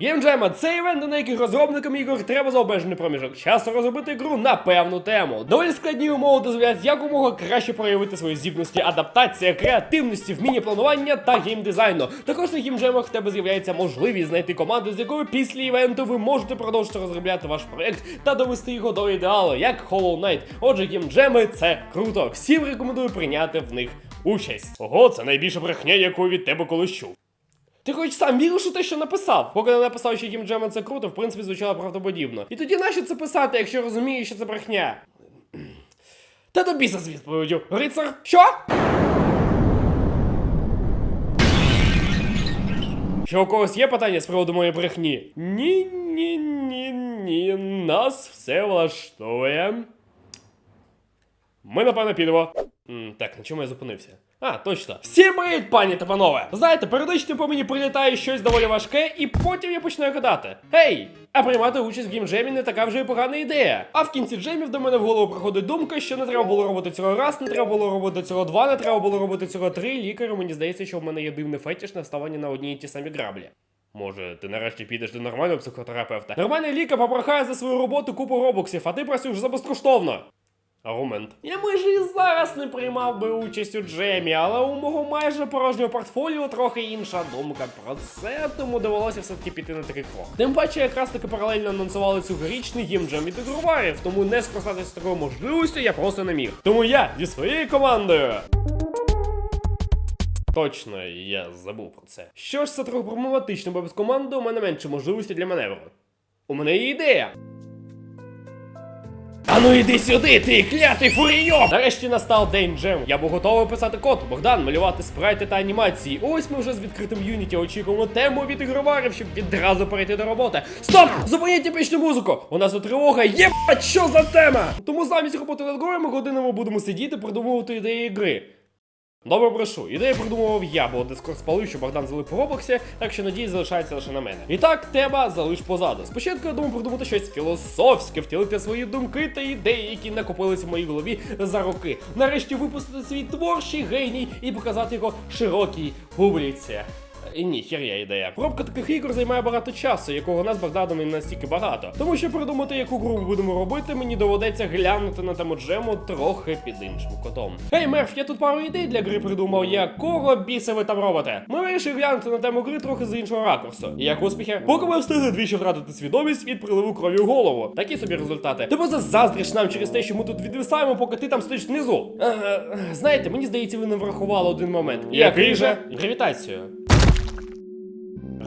Геймджема це івент, на яких розробникам ігор треба за обмежений проміжок часу розробити ігру на певну тему. Доволі складні умови дозволяють якомога краще проявити свої здібності адаптація, креативності, вміння планування та геймдизайну. Також на геймджемах в тебе з'являється можливість знайти команду, з якою після івенту ви можете продовжити розробляти ваш проект та довести його до ідеалу, як Hollow Knight. Отже, геймджеми це круто. Всім рекомендую прийняти в них участь. Ого, це найбільша брехня, яку від тебе колись чув. Ти хоч сам віриш у те, що написав. Поки не написав, що гімджема це круто, в принципі, звучало правдоподібно. І тоді нащо це писати, якщо розумієш, що це брехня? Та до біса з відповіддю. Рицар, що? Що у когось є питання з приводу моєї брехні? Ні, ні, ні, ні. Нас все влаштовує. Ми напевно підемо. Так, на чому я зупинився? А, точно. Привіт, пані та панове! Знаєте, періодично по мені прилітає щось доволі важке, і потім я починаю гадати. Гей! А приймати участь в геймджемі не така вже й погана ідея. А в кінці джемів до мене в голову приходить думка, що не треба було робити цього раз, не треба було робити цього два, не треба було робити цього три. Лікарю мені здається, що в мене є дивний фетиш на вставання на одні і ті самі граблі. Може, ти нарешті підеш до нормального психотерапевта? Нормальний лікар попрохає за свою роботу купу робоксів, а ти працюєш за безкоштовно. Аргумент. Я майже і зараз не приймав би участь у джемі, але у мого майже порожнього портфоліо трохи інша думка про це, тому довелося все-таки піти на такий крок. Тим паче, якраз таки паралельно анонсували цьогорічний гімджем від ігроварів, тому не скористатися такою можливістю я просто не міг. Тому я зі своєю командою. Точно, я забув про це. Що ж це трохи проблематично, бо без команди у мене менше можливості для маневру. У мене є ідея. Ану іди сюди, ти клятий фурійо! Нарешті настав день джем. Я був готовий писати код. Богдан, малювати спрайти та анімації. Ось ми вже з відкритим юніті очікуємо тему від ігроварів, щоб відразу перейти до роботи. Стоп! Зупиніть епічну музику! У нас тут тривога, є що за тема? Тому замість роботи над грою ми годинами будемо сидіти, придумувати ідеї гри. Добре прошу. Ідею придумував я, бо дискорд спалив, що Богдан залив по так що надії залишається лише на мене. І так, тема залиш позаду. Спочатку я думав придумати щось філософське, втілити свої думки та ідеї, які накопилися в моїй голові за роки. Нарешті випустити свій творчий геній і показати його широкій публіці. І ні, хер'я ідея. Пробка таких ігор займає багато часу, якого у нас Богданом не настільки багато. Тому що придумати, яку гру ми будемо робити, мені доведеться глянути на тему джему трохи під іншим котом. Гей, Мерф, я тут пару ідей для гри придумав, якого біса ви там робите. Ми вирішили глянути на тему гри трохи з іншого ракурсу. І як успіхи? Поки ми встигли двічі втратити свідомість від приливу крові в голову. Такі собі результати. Ти просто заздриш нам через те, що ми тут відвисаємо, поки ти там стоїш внизу. Е, знаєте, мені здається, ви не врахували один момент. Який же? Гравітацію.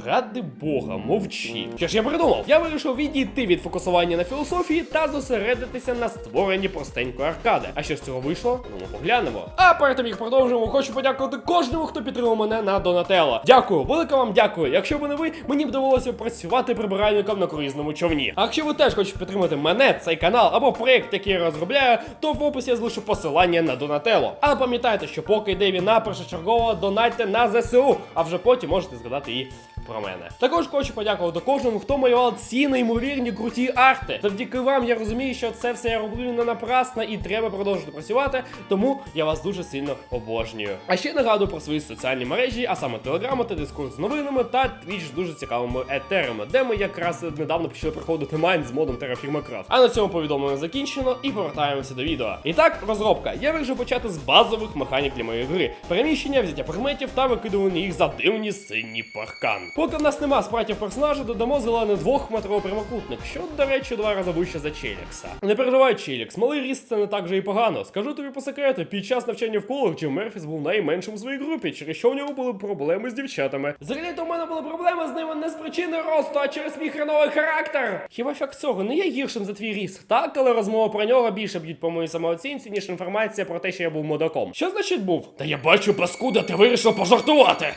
Ради Бога, мовчи. Що ж я придумав? Я вирішив відійти від фокусування на філософії та зосередитися на створенні простенької аркади. А що з цього вийшло? Ну, поглянемо. А перед тим як продовжуємо, хочу подякувати кожному, хто підтримав мене на Донателло. Дякую, велике вам дякую. Якщо б не ви, мені б довелося працювати прибиральником на круїзному човні. А якщо ви теж хочете підтримати мене, цей канал або проект, який я розробляю, то в описі я залишу посилання на Донателло. Але пам'ятайте, що поки йде війна, першочергово донайте на ЗСУ, а вже потім можете згадати і про мене. Також хочу подякувати кожному, хто малював ці неймовірні круті арти. Завдяки вам я розумію, що це все я роблю не напрасно і треба продовжувати працювати. Тому я вас дуже сильно обожнюю. А ще нагадую про свої соціальні мережі, а саме телеграми та дискурс з новинами та твіч з дуже цікавими етерами, де ми якраз недавно почали проходити майн з модом Terraform Craft. А на цьому повідомлення закінчено і повертаємося до відео. І так, розробка. Я вирішив почати з базових механік для моєї гри: переміщення, взяття предметів та викидування їх за дивні синій паркан. Поки в нас нема спратів персонажа, додамо зелений двохметровий прямокутник, що, до речі, два рази вище за Челікса. Не переживай, Челікс, малий ріст це не так же і погано. Скажу тобі по секрету, під час навчання в коледжі Мерфіс був найменшим у своїй групі, через що в нього були проблеми з дівчатами. Взагалі-то у мене були проблеми з ними не з причини росту, а через мій хреновий характер. Хіба факт цього не є гіршим за твій ріст? Так, але розмова про нього більше б'ють по моїй самооцінці, ніж інформація про те, що я був мудаком. Що значить був? Та я бачу, паскуда, ти вирішив пожартувати.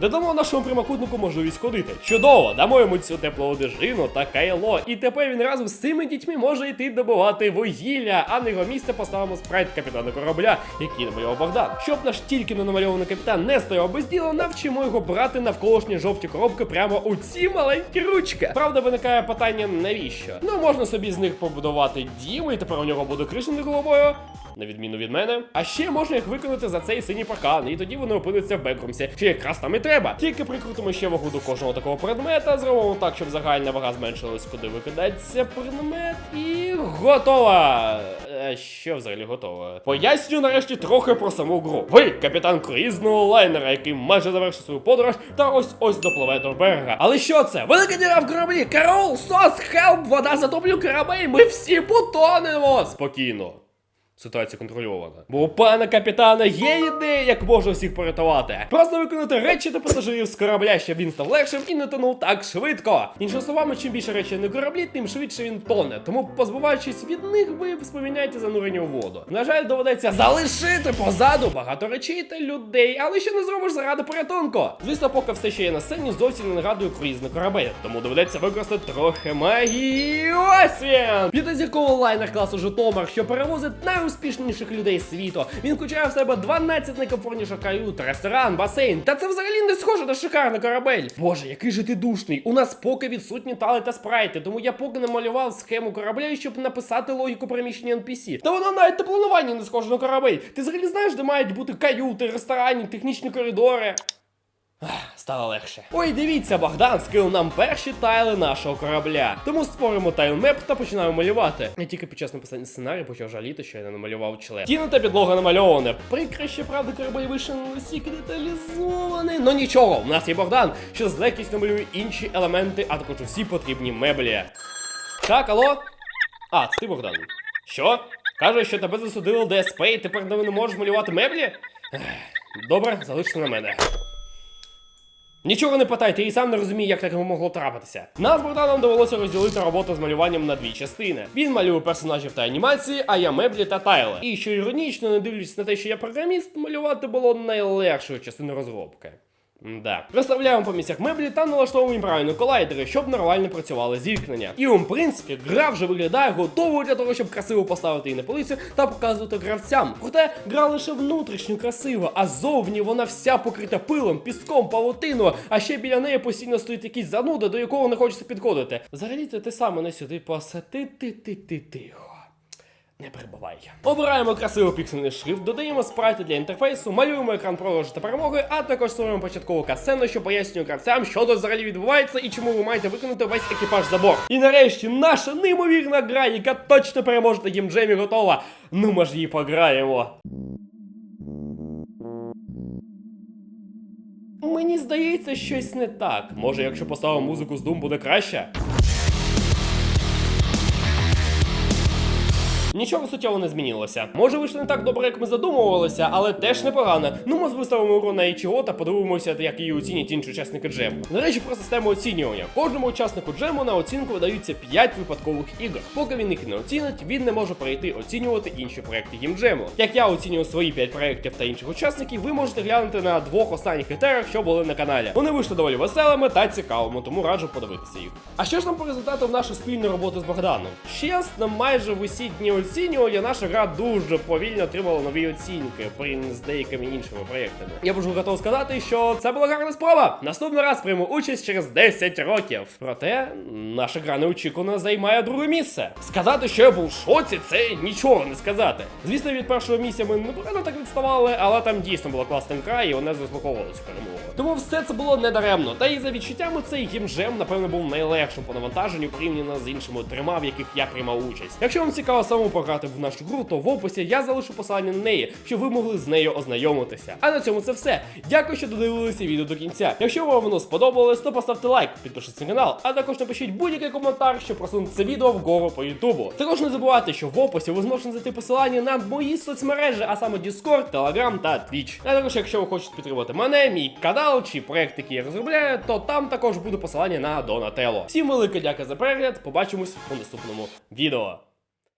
Додамо нашому прямокутнику можливість ходити. Чудово, дамо йому цю теплу одежину та кайло. І тепер він разом з цими дітьми може йти добувати вугілля, а на його місце поставимо спрайт капітана корабля, який намалював Богдан. Щоб наш тільки не намальований капітан не стояв без діла, навчимо його брати навколишні жовті коробки прямо у ці маленькі ручки. Правда, виникає питання, навіщо? Ну можна собі з них побудувати дім, і тепер у нього буде криша над головою. На відміну від мене. А ще можна їх виконати за цей синій паркан, і тоді вони опиняться в бекрумсі, що якраз там і треба. Тільки прикрутимо ще вагу до кожного такого предмета, зробимо так, щоб загальна вага зменшилась, куди викидається предмет, і готова. Е, Що взагалі готово? Поясню нарешті трохи про саму гру. Ви капітан круїзного лайнера, який майже завершив свою подорож, та ось ось допливе до берега. Але що це? Велика діра в кораблі! Карол, сос, хелп, вода затоплю корабель! Ми всі потонемо! Спокійно. Ситуація контрольована. Бо у пана капітана є ідея, як можна всіх порятувати. Просто виконати речі та пасажирів з корабля, щоб він став легшим і не тонув так швидко. Іншими словами, чим більше речей на кораблі, тим швидше він тоне. Тому, позбуваючись від них, ви споміняєте занурення у воду. На жаль, доведеться залишити позаду багато речей та людей, але що не зробиш заради порятунку. Звісно, поки все ще є на сцені, зовсім не нагадує круїзний корабель, тому доведеться використати трохи магії. Ось він! П'ятизірковий лайнер класу Житомир, що перевозить найуспішніших людей світу. Він включає в себе 12 найкомфортніших кают, ресторан, басейн. Та це взагалі не схоже на шикарний корабель. Боже, який же ти душний. У нас поки відсутні тали та спрайти, тому я поки не малював схему корабля, щоб написати логіку переміщення NPC. Та воно навіть на плануванні не схоже на корабель. Ти взагалі знаєш, де мають бути каюти, ресторані, технічні коридори. Стало легше. Ой, дивіться, Богдан скинув нам перші тайли нашого корабля. Тому створимо тайлмеп та починаємо малювати. Я тільки під час написання сценарію почав жаліти, що я не намалював член. Тіна та підлога намальоване. Прикре, що правда корабель вийшов настільки деталізований. Ну нічого, у нас є Богдан, що з легкістю намалює інші елементи, а також усі потрібні меблі. Так, алло? А, це ти Богдан. Що? Кажеш, що тебе засудили ДСП і тепер не можеш малювати меблі? Добре, залиште на мене. Нічого не питайте, і сам не розумію, як таке могло трапитися. Нас Богданом довелося розділити роботу з малюванням на дві частини. Він малює персонажів та анімації, а я меблі та тайли. І що іронічно, не дивлячись на те, що я програміст, малювати було найлегшою частиною розробки. Да. Розставляємо по місцях меблі та налаштовуємо правильно колайдери, щоб нормально працювали зіткнення. І в принципі, гра вже виглядає готовою для того, щоб красиво поставити її на полицю та показувати гравцям. Проте гра лише внутрішньо красива, а зовні вона вся покрита пилом, піском, павутиною, а ще біля неї постійно стоїть якийсь зануда, до якого не хочеться підходити. Взагалі ти сам мене сюди посадити ти ти тихо. Не перебувай. Обираємо красивий піксельний шрифт, додаємо спрайти для інтерфейсу, малюємо екран продажу та перемоги, а також створюємо початкову касцену, що пояснює гравцям, що тут взагалі відбувається і чому ви маєте виконати весь екіпаж за борт. І нарешті наша неймовірна гра, яка точно переможе на гімджемі, готова. Ну ми ж її пограємо. Мені здається, щось не так. Може, якщо поставимо музику з Doom, буде краще? Нічого суттєво не змінилося. Може, вийшло не так добре, як ми задумувалися, але теж непогано. Ну, ми виставимо гру на HO та подивимося, як її оцінять інші учасники джему. До речі, про систему оцінювання. Кожному учаснику джему на оцінку видаються 5 випадкових ігор. Поки він їх не оцінить, він не може прийти оцінювати інші проекти гімджему. Як я оцінюю свої 5 проєктів та інших учасників, ви можете глянути на двох останніх критеріях, що були на каналі. Вони вийшли доволі веселими та цікавими, тому раджу подивитися їх. А що ж нам по результатам нашої спільної роботи з Богданом? Чесно, майже в усі дні оцінювання наша гра дуже повільно отримала нові оцінки порівняно з деякими іншими проєктами. Я можу готов сказати, що це була гарна спроба. Наступний раз прийму участь через 10 років. Проте наша гра неочікувано займає друге місце. Сказати, що я був в шоці, це нічого не сказати. Звісно, від першого місця ми непогано так відставали, але там дійсно була класна гра, і вона заслуговувала перемогу. Тому все це було недаремно. Та і за відчуттями цей гімджем, напевно, був найлегшим по навантаженню порівняно з іншими трьома, в яких я приймав участь. Якщо вам цікаво самому пограти в нашу гру, то в описі я залишу посилання на неї, щоб ви могли з нею ознайомитися. А на цьому це все. Дякую, що додивилися відео до кінця. Якщо вам воно сподобалось, то поставте лайк, підпишіться на канал, а також напишіть будь-який коментар, щоб просунути це відео вгору по Ютубу. Також не забувайте, що в описі ви зможете знайти посилання на мої соцмережі, а саме Discord, Telegram та Twitch. А також, якщо ви хочете підтримати мене, мій канал чи проект, який я розробляю, то там також буде посилання на Донателло. Всім велике дякую за перегляд. Побачимось у наступному відео.